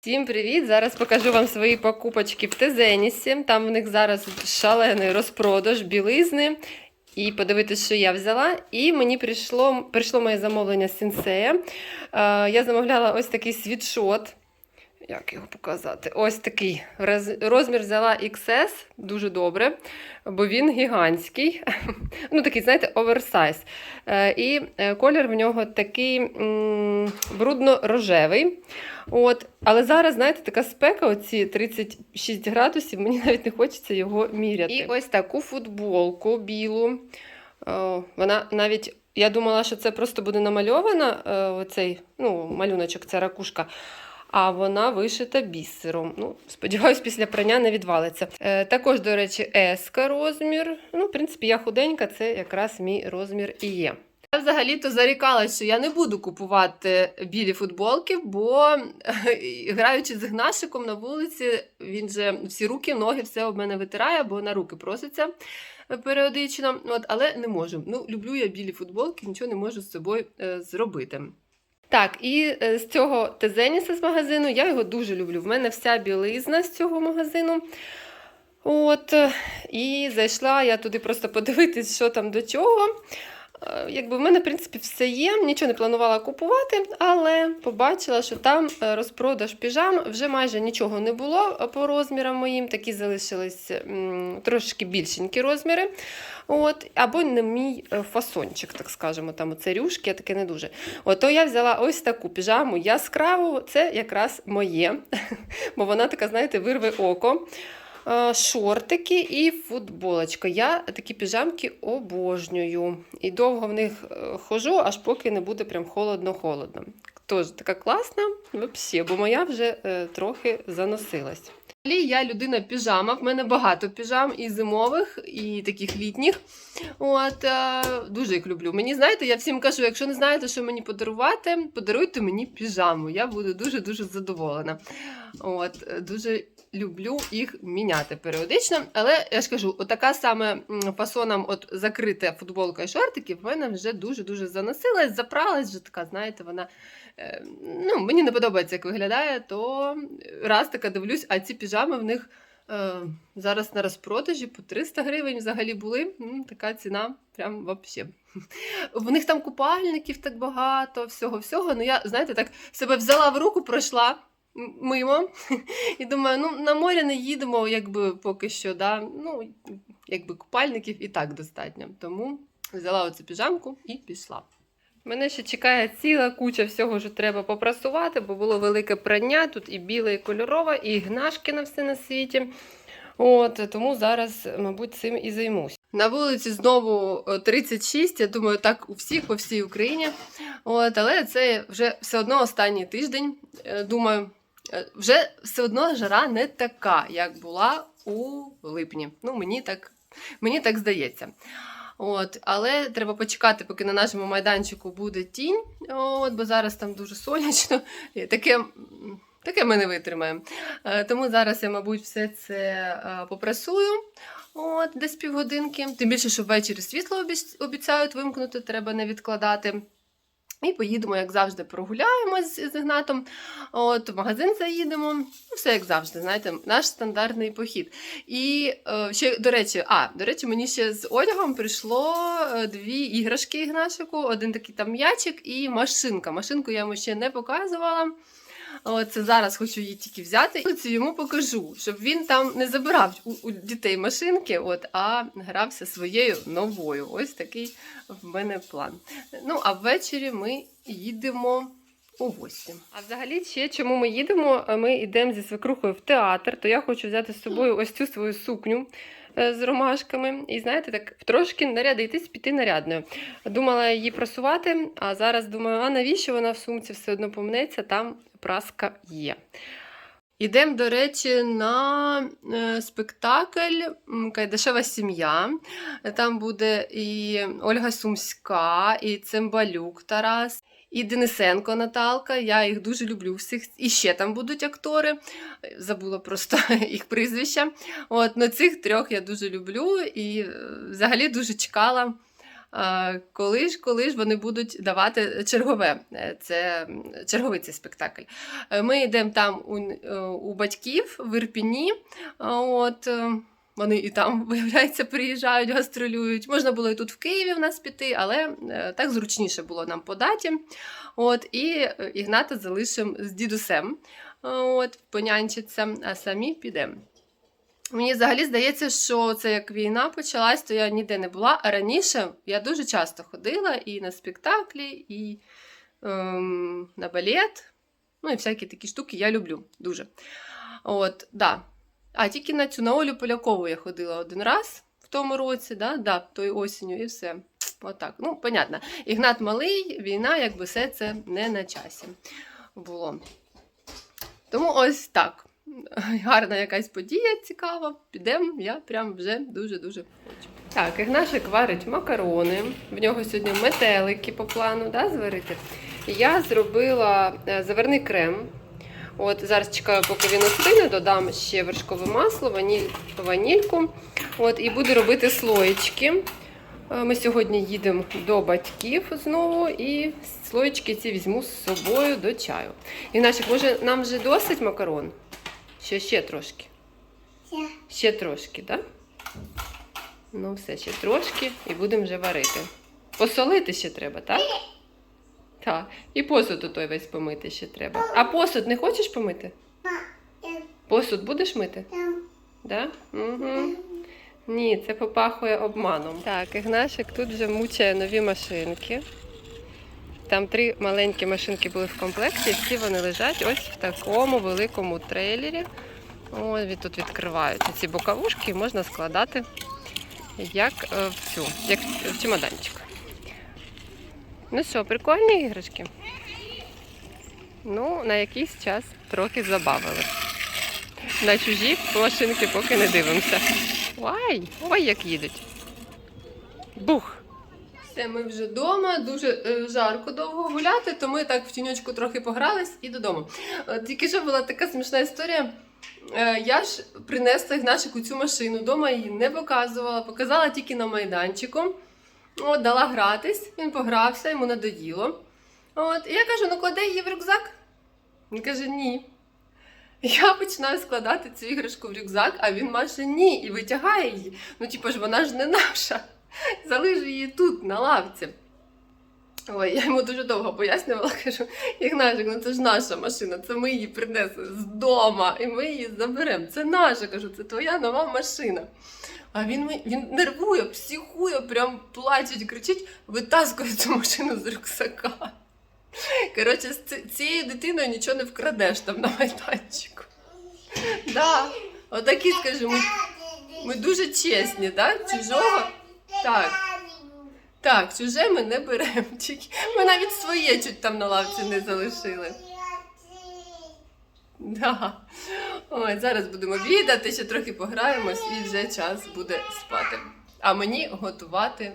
Всім привіт! Зараз покажу вам свої покупочки в Тезенісі. Там в них зараз шалений розпродаж білизни. І подивитися, що я взяла. І мені прийшло, прийшло моє замовлення з Сінсея. Е, я замовляла ось такий світшот. Як його показати? Ось такий розмір взяла XS, дуже добре, бо він гігантський. Ну, такий, знаєте, оверсайз. Е, І е, колір в нього такий брудно-рожевий. От, але зараз, знаєте, така спека, оці 36 градусів, мені навіть не хочеться його міряти. І ось таку футболку білу. Вона навіть, я думала, що це просто буде намальована, е, оцей ну, малюночок, це ракушка. А вона вишита бісером. Ну, сподіваюсь, після прання не відвалиться. Е, також, до речі, еска розмір. Ну, в принципі, я худенька, це якраз мій розмір і є. Я взагалі-то зарікалась, що я не буду купувати білі футболки, бо граючи з Ігнашиком на вулиці, він же всі руки, ноги, все об мене витирає, бо на руки проситься періодично. От, але не можу. Ну, люблю я білі футболки, нічого не можу з собою е, зробити. Так, і е, з цього Тезеніса з магазину я його дуже люблю. В мене вся білизна з цього магазину. От, і зайшла я туди просто подивитись, що там до чого. Е, Якби в мене, в принципі, все є, нічого не планувала купувати, але побачила, що там е, розпродаж піжам вже майже нічого не було е, по розмірам моїм. Такі залишились трошки більшенькі розміри. От, або не мій фасончик, так скажемо, там оце рюшки, я таке не дуже. От, то я взяла ось таку піжаму яскраву, це якраз моє, бо вона така, знаєте, вирве око. Е, Шортики і футболочка. Я такі піжамки обожнюю. І довго в них е, хожу, аж поки не буде прям холодно-холодно. Тож така класна, взагалі, бо моя вже е, трохи заносилась. Взагалі я людина піжама, в мене багато піжам і зимових, і таких літніх. От, дуже їх люблю. Мені знаєте, я всім кажу, якщо не знаєте, що мені подарувати, подаруйте мені піжаму. Я буду дуже-дуже задоволена. От, дуже люблю їх міняти періодично. Але я ж кажу, отака саме фасоном от закрита футболка і шортики в мене вже дуже-дуже заносилась, запралась, вже така, знаєте, вона. е, Ну, мені не подобається, як виглядає, то раз така дивлюсь, а ці піжами в них е, зараз на розпродажі по 300 гривень взагалі були. Така ціна, прям вообще. В них там купальників так багато, всього-всього. Ну, я, знаєте, так себе взяла в руку, пройшла мимо і думаю, ну на море не їдемо, якби поки що, да? ну, якби купальників і так достатньо. Тому взяла оцю піжамку і пішла. Мене ще чекає ціла куча всього, що треба попрасувати, бо було велике прання, тут і біле, і кольорове, і гнашки на все на світі. От, тому зараз, мабуть, цим і займусь. На вулиці знову е, 36, я думаю, так у всіх по всій Україні. От, але це вже все одно останній тиждень. Е, Думаю, е, вже все одно жара не така, як була у липні. Ну, мені так, мені так здається. От, але треба почекати, поки на нашому майданчику буде тінь, от, бо зараз там дуже сонячно. Таке, таке ми не витримаємо. Е, Тому зараз я, мабуть, все це е, попрасую. От, десь півгодинки. Тим більше, що ввечері світло обіцяють вимкнути, треба не відкладати. І поїдемо, як завжди, прогуляємось з Ігнатом. От, в магазин заїдемо. Ну, все як завжди, знаєте, наш стандартний похід. І е, ще, до речі, а, до речі, мені ще з одягом прийшло е, дві іграшки Ігнашику, один такий там м'ячик і машинка. Машинку я йому ще не показувала. От, зараз хочу її тільки взяти. І йому покажу, щоб він там не забирав у, у дітей машинки, от, а грався своєю новою. Ось такий в мене план. Ну, а ввечері ми їдемо у гості. А взагалі, ще чому ми їдемо? Ми йдемо зі свекрухою в театр, то я хочу взяти з собою ось цю свою сукню. е, З ромашками, і знаєте, так трошки нарядитись, піти нарядною. Думала її просувати, а зараз думаю, а навіщо вона в сумці все одно помнеться, там праска є. Ідемо, до речі, на е, спектакль Кайдашева сім'я. Там буде і Ольга Сумська, і Цимбалюк Тарас, і Денисенко Наталка. Я їх дуже люблю всіх. І ще там будуть актори. Забула просто їх прізвища. От, на цих трьох я дуже люблю і е, взагалі дуже чекала коли ж, коли ж вони будуть давати чергове. Е, Це черговий цей спектакль. Е, Ми йдемо там у, е, у батьків в Ірпіні. От, вони і там, виявляється, приїжджають, гастролюють. Можна було і тут в Києві в нас піти, але так зручніше було нам по даті. От, і Ігната залишимо з дідусем. От, понянчиться, а самі підемо. Мені взагалі здається, що це як війна почалась, то я ніде не була. А раніше я дуже часто ходила і на спектаклі, і ем, на балет. Ну і всякі такі штуки я люблю дуже. От, да. А тільки на цю на Олю Полякову я ходила один раз в тому році, да, да, тою осінню, і все. Отак. Ну, понятно. Ігнат малий, війна, якби все це не на часі було. Тому ось так. Гарна якась подія цікава. Підемо, я прям вже дуже-дуже хочу. Так, Ігнашик варить макарони. В нього сьогодні метелики по плану да, зварити. Я зробила е, заварний крем. От зараз чекаю, поки він остине, додам ще вершкове масло, ваніль, ванільку. От, і буду робити слоєчки. Е, Ми сьогодні їдемо до батьків знову, і слоєчки ці візьму з собою до чаю. Ігнашик, може, нам вже досить макарон? Ще ще трошки. Все. Ще трошки, так? Ну, все, ще трошки і будемо вже варити. Посолити ще треба, так? Так. І посуд той весь помити ще треба. А посуд не хочеш помити? Посуд будеш мити? там. Да? Угу. Ні, це попахує обманом. Так, Ігнашик тут вже мучає нові машинки. Там три маленькі машинки були в комплекті, всі вони лежать ось в такому великому трейлері. Ось тут відкриваються ці боковушки і можна складати як е, в цю, як в чемоданчик. Ну що, прикольні іграшки? Ну, на якийсь час трохи забавили. На чужі машинки поки не дивимося. Ой, ой, як їдуть. Бух. Все, ми вже вдома, дуже е, жарко довго гуляти, то ми так в тіньочку трохи погрались і додому. Е, Тільки що була така смішна історія. Е, Я ж принесла Ігнашику цю машину, вдома її не показувала, показала тільки на майданчику. От, дала гратись, він погрався, йому надоїло. От, і я кажу: ну клади її в рюкзак. Він каже, ні. Я починаю складати цю іграшку в рюкзак, а він маше ні і витягає її. Ну, типу ж, вона ж не наша. Залижу її тут, на лавці. Ой, я йому дуже довго пояснювала, кажу, Ігнашик, ну це ж наша машина, це ми її принесли з дома, і ми її заберемо. Це наша, кажу, це твоя нова машина. А він, він нервує, психує, прям плачеть, кричить, витаскує цю машину з рюкзака. Коротше, з цією дитиною нічого не вкрадеш там на майданчику. Да. Отакі, скажи, ми, ми дуже чесні, да? чужого. Так. Так, чуже ми не беремо. Ми навіть своє чуть там на лавці не залишили. Да. Ой, зараз будемо обідати, ще трохи пограємось і вже час буде спати. А мені готувати,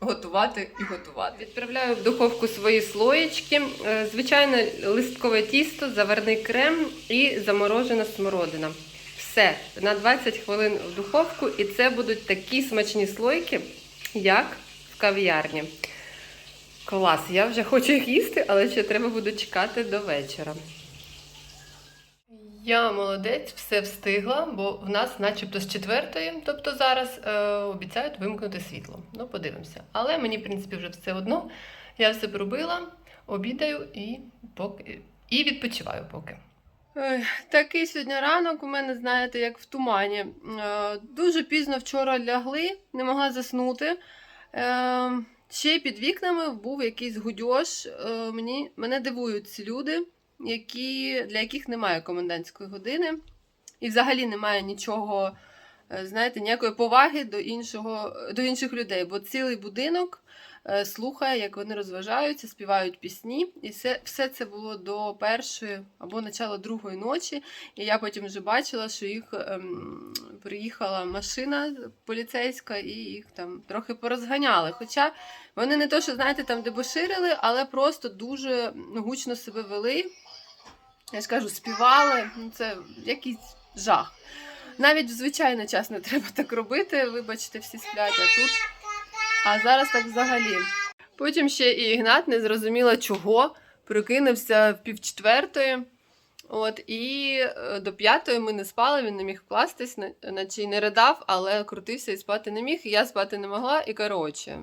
готувати і готувати. Відправляю в духовку свої слоєчки. Е, Звичайне листкове тісто, заварний крем і заморожена смородина. Все, на 20 хвилин в духовку, і це будуть такі смачні слойки, як в кав'ярні. Клас, я вже хочу їх їсти, але ще треба буде чекати до вечора. Я молодець, все встигла, бо в нас, начебто, з четвертої, тобто зараз, е, обіцяють вимкнути світло. Ну, подивимося. Але мені, в принципі, вже все одно. Я все пробила, обідаю і, поки, і відпочиваю поки. Такий сьогодні ранок у мене, знаєте, як в тумані. Е, Дуже пізно вчора лягли, не могла заснути. Е, Ще під вікнами був якийсь гудьош. Е, Мені, мене дивують ці люди, які, для яких немає комендантської години. І взагалі немає нічого, знаєте, ніякої поваги до, іншого, до інших людей. Бо цілий будинок е, слухає, як вони розважаються, співають пісні. І все, все це було до першої або начала другої ночі. І я потім вже бачила, що їх ем, приїхала машина поліцейська і їх там трохи порозганяли. Хоча вони не то, що знаєте, там дебоширили, але просто дуже ну, гучно себе вели. Я ж кажу, співали. Ну, це якийсь жах. Навіть в звичайний час не треба так робити. Вибачте, всі сплять, а тут А зараз так взагалі. Потім ще і Ігнат не зрозуміла чого, прокинувся в півчетвертої. От, і е, до п'ятої ми не спали, він не міг вкластись, наче й не ридав, але крутився і спати не міг, і я спати не могла, і коротше.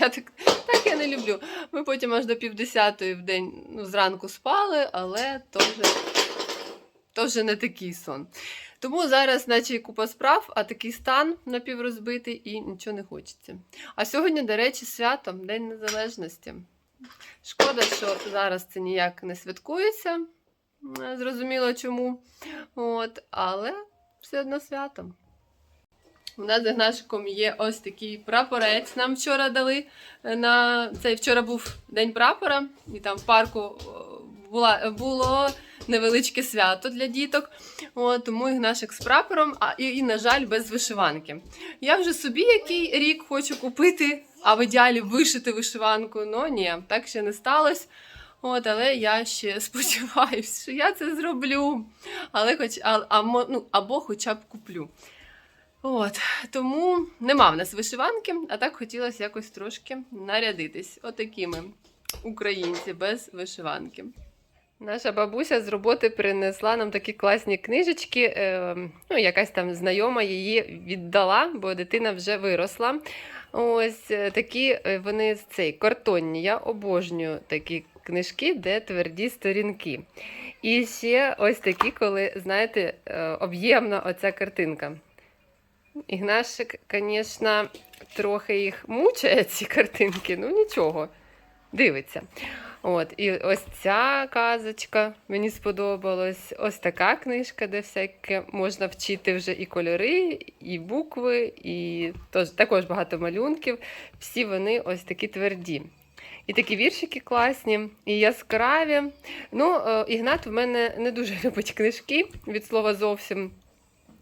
Я так, так я не люблю. Ми потім аж до півдесятої в день ну, зранку спали, але то вже, то вже не такий сон. Тому зараз, наче купа справ, а такий стан напіврозбитий і нічого не хочеться. А сьогодні, до речі, свято День Незалежності. Шкода, що зараз це ніяк не святкується. Зрозуміло чому. От, але все одно свято. У нас з Ігнашиком є ось такий прапорець. Нам вчора дали е, на цей вчора був день прапора, і там в парку була, було невеличке свято для діток. От, тому Ігнашик з прапором, а і, і, на жаль, без вишиванки. Я вже собі який рік хочу купити, а в ідеалі вишити вишиванку. Ну ні, так ще не сталося. От, але я ще сподіваюся, що я це зроблю. Але хоч, а, а, ну, або хоча б куплю. От, тому нема в нас вишиванки, а так хотілося якось трошки нарядитись. Отакі ми українці без вишиванки. Наша бабуся з роботи принесла нам такі класні книжечки. Е, ну, якась там знайома її віддала, бо дитина вже виросла. Ось е, такі е, вони з цей картонні. Я обожнюю такі книжки, де тверді сторінки. І ще ось такі, коли, знаєте, об'ємна оця картинка. Ігнашик, звісно, трохи їх мучає, ці картинки, ну нічого, дивиться. От, і ось ця казочка мені сподобалась. Ось така книжка, де всяке можна вчити вже і кольори, і букви, і тож, також багато малюнків. Всі вони ось такі тверді. І такі віршики класні, і яскраві. Ну, е, Ігнат в мене не дуже любить книжки від слова зовсім.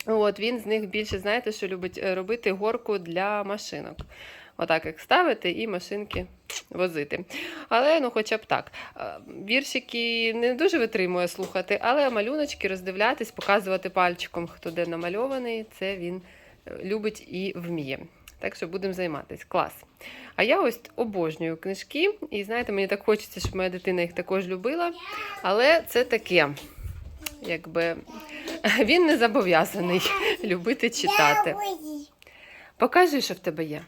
От, він з них більше, знаєте, що любить е, робити горку для машинок. Отак як ставити і машинки возити. Але ну, хоча б так. Е, Віршики не дуже витримує слухати, але малюночки роздивлятись, показувати пальчиком, хто де намальований, це він е, любить і вміє. Так що будемо займатися. Клас. А я ось обожнюю книжки, і знаєте, мені так хочеться, щоб моя дитина їх також любила. Але це таке, якби він не зобов'язаний любити читати. Покажи, що в тебе є.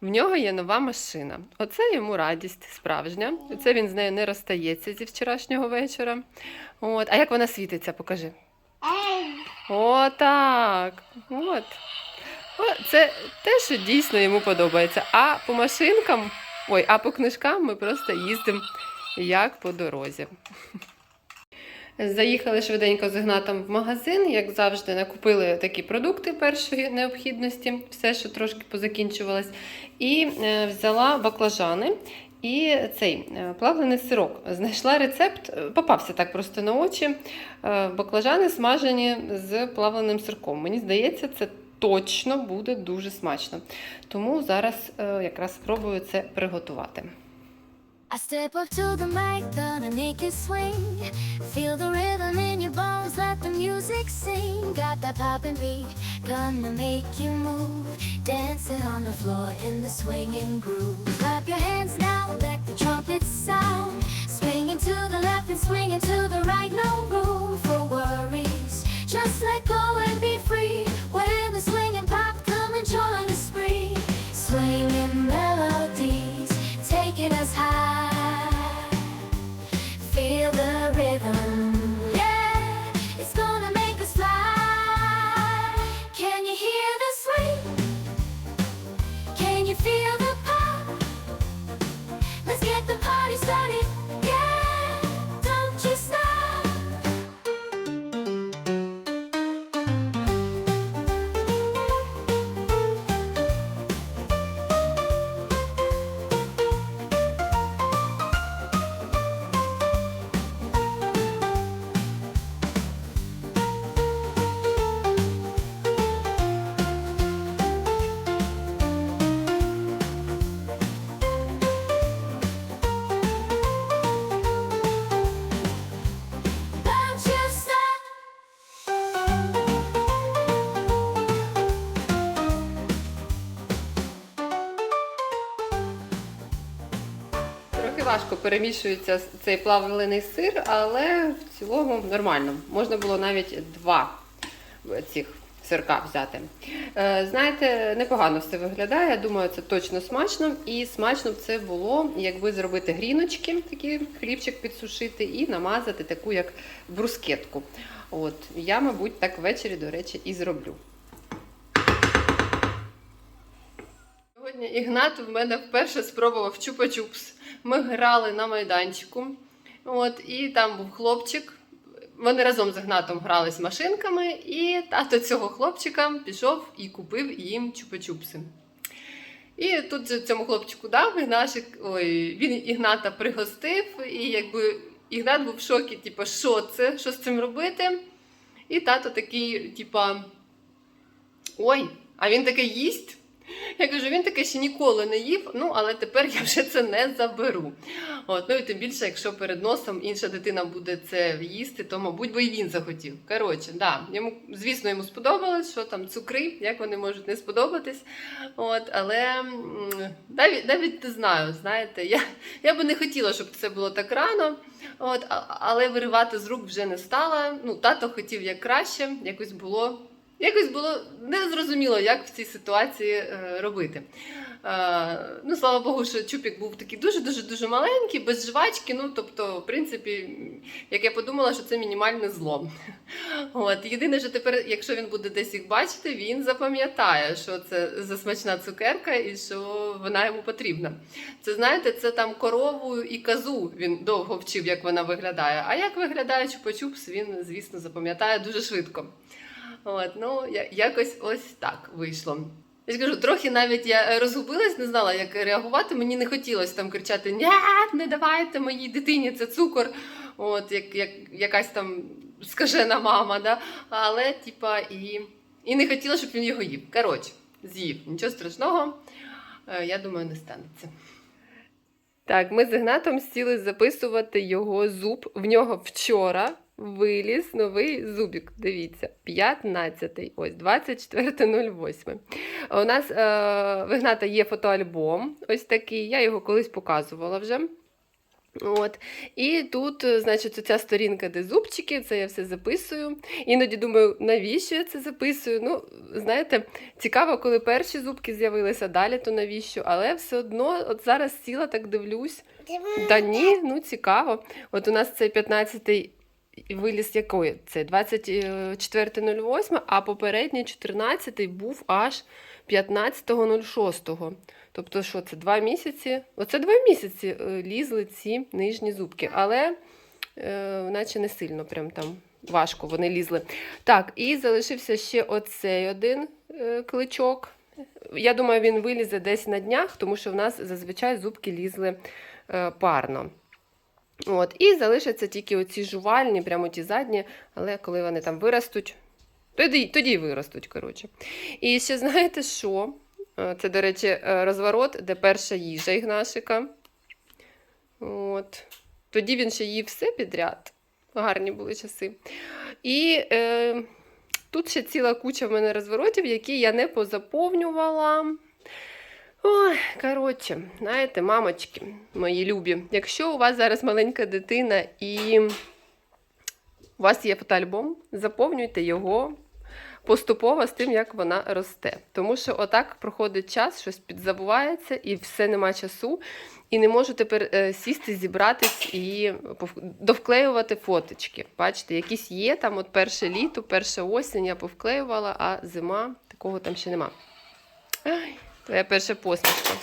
В нього є нова машина. Оце йому радість справжня. Це він з нею не розстається зі вчорашнього вечора. От. А як вона світиться, покажи. О, так. От. Це те, що дійсно йому подобається. А по машинкам, ой, а по книжкам ми просто їздимо як по дорозі. Заїхали швиденько з Ігнатом в магазин, як завжди, накупили такі продукти першої необхідності, все, що трошки позакінчувалось. І е, взяла баклажани і цей е, плавлений сирок. Знайшла рецепт, е, попався так просто на очі. Баклажани смажені з плавленим сирком. Мені здається, це точно буде дуже смачно. Тому зараз якраз спробую це приготувати. I step up to the mic, gonna make it swing. Feel the rhythm in your bones, let the music sing. Got that poppin' beat, gonna make you move. Dancing on the floor in the swinging groove. Clap your hands now, let the trumpets sound. Swinging to the left and swinging to the right, no room for worries. Just let go and be free. When the swinging pop, come and join the важко перемішується цей плавлений сир, але в цілому нормально. Можна було навіть два цих сирка взяти. Е, Знаєте, непогано все виглядає. Я думаю, це точно смачно. І смачно б це було, якби зробити гріночки, такий хлібчик підсушити і намазати таку, як брускетку. От я, мабуть, так ввечері, до речі, і зроблю. Сьогодні Ігнат в мене вперше спробував чупа-чупс. Ми грали на майданчику. От, і там був хлопчик. Вони разом з Ігнатом грались машинками, і тато цього хлопчика пішов і купив їм чупа-чупси. І тут же цьому хлопчику дав Ігнашик, ой, він Ігната пригостив, і якби Ігнат був в шокі, типу, що це, що з цим робити? І тато такий, типа, ой, а він таке їсть. Я кажу, він таке ще ніколи не їв, ну але тепер я вже це не заберу. От, ну і тим більше, якщо перед носом інша дитина буде це їсти, то, мабуть, би і він захотів. Коротше, да, йому, звісно, йому сподобалось, що там цукри, як вони можуть не сподобатись. От, але навіть, навіть не знаю, знаєте, я, я би не хотіла, щоб це було так рано. От, але виривати з рук вже не стала. Ну, тато хотів як краще, якось було. Якось було незрозуміло, як в цій ситуації е, робити. Е, ну, слава Богу, що чупік був такий дуже-дуже дуже маленький, без жвачки. Ну, тобто, в принципі, як я подумала, що це мінімальне зло. От, єдине, що тепер, якщо він буде десь їх бачити, він запам'ятає, що це за смачна цукерка і що вона йому потрібна. Це знаєте, це там корову і казу він довго вчив, як вона виглядає. А як виглядає чупа-чупс, він, звісно, запам'ятає дуже швидко. От, ну, якось ось так вийшло. Я ж кажу, трохи навіть я розгубилась, не знала, як реагувати. Мені не хотілося там кричати: Ні, не давайте моїй дитині це цукор, от як, як якась там скажена мама. Да? Але, типа, і, і не хотіла, щоб він його їв. Коротше, з'їв. Нічого страшного, е, я думаю, не станеться. Так, ми з Ігнатом сіли записувати його зуб. В нього вчора виліз новий зубік. Дивіться, 15-й, ось 24.08. У нас е, в Ігната є фотоальбом, ось такий. Я його колись показувала вже. От. І тут, е, значить, ця сторінка, де зубчики, це я все записую. Іноді думаю, навіщо я це записую? Ну, знаєте, цікаво, коли перші зубки з'явилися, далі то навіщо, але все одно, от зараз сіла, так дивлюсь. Та ні, ну цікаво. От у нас цей 15-й виліз якої? Це 24.08, а попередній 14-й був аж 15.06. Тобто, що це два місяці? Оце два місяці е, лізли ці нижні зубки, але е, наче не сильно прям там важко вони лізли. Так, і залишився ще оцей один е, кличок. Я думаю, він вилізе десь на днях, тому що в нас зазвичай зубки лізли е, парно. От, і залишаться тільки оці жувальні, прямо ті задні, але коли вони там виростуть, тоді, тоді виростуть, коротше. І ще знаєте що? Е, Це, до речі, е, розворот, де перша їжа Ігнашика. От. Тоді він ще їв все підряд. Гарні були часи. І е, тут ще ціла куча в мене розворотів, які я не позаповнювала. Ой, коротше, знаєте, мамочки, мої любі, якщо у вас зараз маленька дитина і у вас є фотоальбом, заповнюйте його поступово з тим, як вона росте. Тому що отак проходить час, щось підзабувається, і все нема часу. І не можу тепер е, сісти, зібратись і довклеювати фоточки. Бачите, якісь є там, от перше літо, перша осінь я повклеювала, а зима такого там ще нема. Ай, твоя перша посмішка.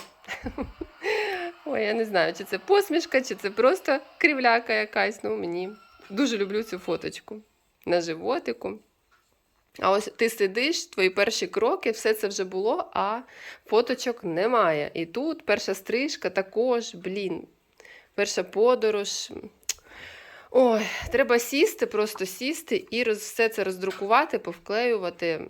Ой, я не знаю, чи це посмішка, чи це просто кривляка якась. Ну, мені дуже люблю цю фоточку на животику. А ось ти сидиш, твої перші кроки, все це вже було, а фоточок немає. І тут перша стрижка також, блін, перша подорож. Ой, треба сісти, просто сісти і все це роздрукувати, повклеювати.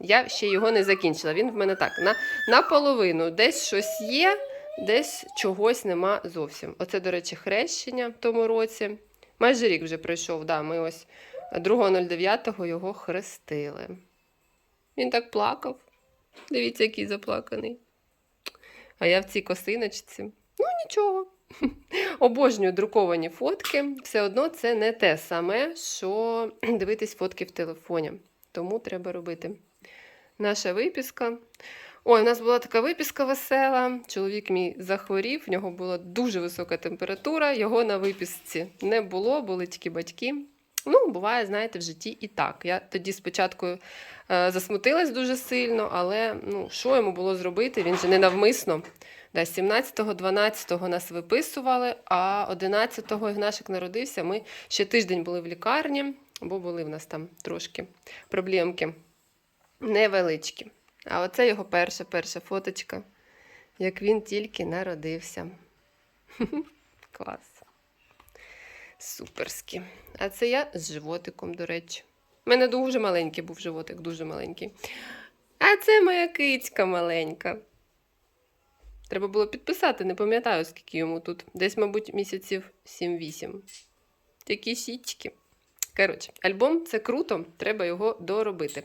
Я ще його не закінчила. Він в мене так, на, наполовину. Десь щось є, десь чогось нема зовсім. Оце, до речі, хрещення в тому році. Майже рік вже пройшов, да, ми ось 2.09 його хрестили. Він так плакав. Дивіться, який заплаканий. А я в цій косиночці. Ну, нічого, Обожнюю друковані фотки. Все одно це не те саме, що дивитись фотки в телефоні. Тому треба робити. Наша випіска. Ой, у нас була така випіска весела. Чоловік мій захворів, в нього була дуже висока температура. Його на випісці не було, були тільки батьки. Ну, буває, знаєте, в житті і так. Я тоді спочатку е, засмутилась дуже сильно, але ну, що йому було зробити? Він же не навмисно. Да, 17-го, 12-го нас виписували, а 11-го Ігнашик народився. Ми ще тиждень були в лікарні, бо були в нас там трошки проблемки невеличкі. А оце його перша перша фоточка, як він тільки народився. Клас. Суперські. А це я з животиком, до речі. У мене дуже маленький був животик, дуже маленький. А це моя кицька маленька. Треба було підписати, не пам'ятаю, скільки йому тут. Десь, мабуть, місяців 7-8. Такі січки. Коротше, альбом це круто, треба його доробити.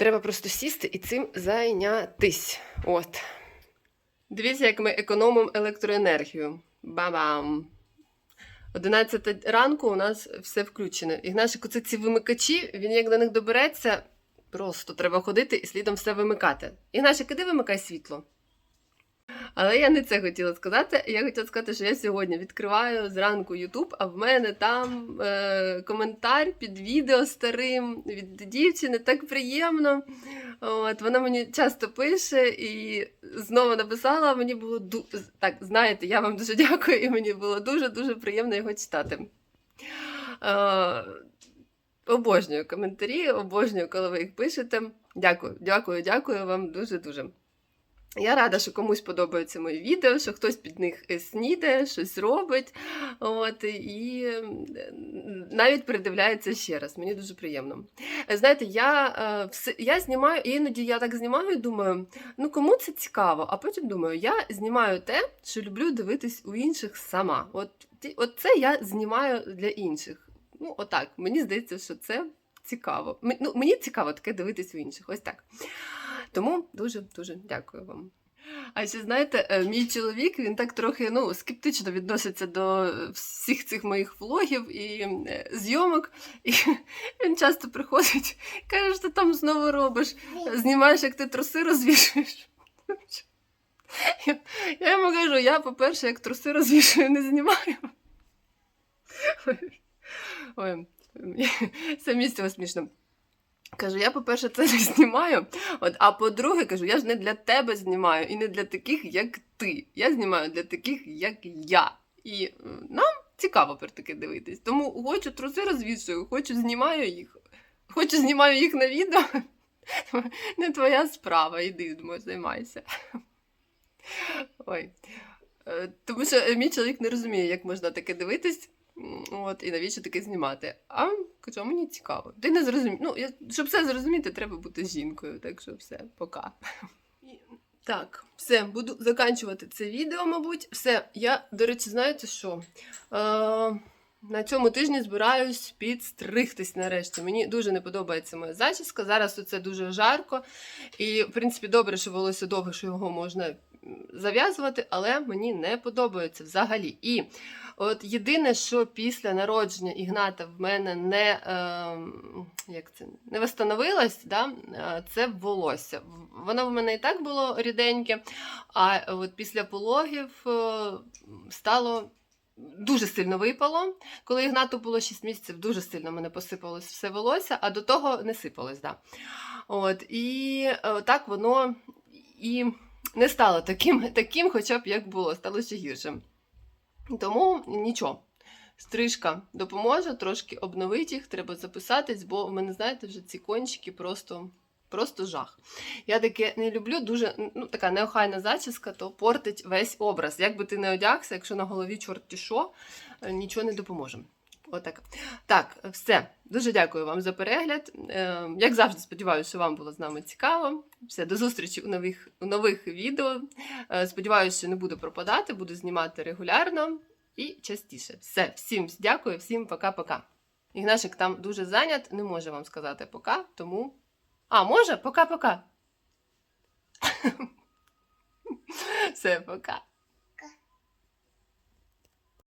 Треба просто сісти і цим зайнятись. От. Дивіться, як ми економимо електроенергію. Ба-бам! 11 ранку у нас все включено. Ігнашик, оце ці вимикачі, він як до них добереться, просто треба ходити і слідом все вимикати. Ігнашик, іди вимикай світло. Але я не це хотіла сказати. Я хотіла сказати, що я сьогодні відкриваю зранку YouTube, а в мене там е, коментар під відео старим від дівчини. Так приємно. От, вона мені часто пише і знову написала. Мені було ду... так, знаєте, я вам дуже дякую, і мені було дуже-дуже приємно його читати. Е, обожнюю коментарі, обожнюю, коли ви їх пишете. Дякую, дякую, дякую вам дуже-дуже. Я рада, що комусь подобаються мої відео, що хтось під них е, снідає, щось робить. От, і навіть передивляється ще раз. Мені дуже приємно. Е, Знаєте, я, е, я знімаю, іноді я так знімаю і думаю, ну кому це цікаво? А потім думаю, я знімаю те, що люблю дивитись у інших сама. От, от це я знімаю для інших. Ну, отак. Мені здається, що це цікаво. Ну, мені цікаво таке дивитись у інших. Ось так. Тому дуже дуже дякую вам. А ще знаєте, е, мій чоловік він так трохи ну, скептично відноситься до всіх цих моїх влогів і е, зйомок. І він часто приходить каже, що ти там знову робиш, знімаєш, як ти труси розвішуєш. Я, йому кажу, я, по-перше, як труси розвішую, не знімаю. Ой, Ой, з цього смішно. Кажу, я, по-перше, це не знімаю. От, а по-друге, кажу, я ж не для тебе знімаю і не для таких, як ти. Я знімаю для таких, як я. І е, нам цікаво про таке дивитись. Тому хочу труси розвішую, хочу знімаю їх. Хочу знімаю їх на відео. Не твоя справа, іди, думаю, займайся. Ой. Е, Тому що е, мій чоловік не розуміє, як можна таке дивитись. От, і навіщо таке знімати? А кажу, мені цікаво. Ти не зрозумів. Ну, я, щоб все зрозуміти, треба бути жінкою. Так що все, пока. Так, все, буду заканчувати це відео, мабуть. Все, я, до речі, знаєте що? Е, на цьому тижні збираюсь підстригтись нарешті. Мені дуже не подобається моя зачіска. Зараз це дуже жарко. І, в принципі, добре, що волосся довге, що його можна зав'язувати, але мені не подобається взагалі. І от єдине, що після народження Ігната в мене не, е, як це, не встановилось, да, е, це волосся. Воно в мене і так було ріденьке, а от після пологів е, стало. Дуже сильно випало. Коли Ігнату було 6 місяців, дуже сильно мене посипалось все волосся, а до того не сипалось. Да. От, і е, так воно і не стало таким, таким, хоча б як було, стало ще гіршим. Тому нічого. Стрижка допоможе трошки обновити їх, треба записатись, бо в мене, знаєте, вже ці кончики просто, просто жах. Я таке не люблю, дуже ну, така неохайна зачіска, то портить весь образ. Як би ти не одягся, якщо на голові чорті що, е, нічого не допоможе. Отак. Так, все. Дуже дякую вам за перегляд. Е, Як завжди, сподіваюся, що вам було з нами цікаво. Все, до зустрічі у нових, у нових відео. Е, Сподіваюся, що не буду пропадати, буду знімати регулярно і частіше. Все, всім дякую, всім пока-пока. Ігнашик там дуже зайнят, не може вам сказати пока, тому. А, може? Пока-пока. Все, пока.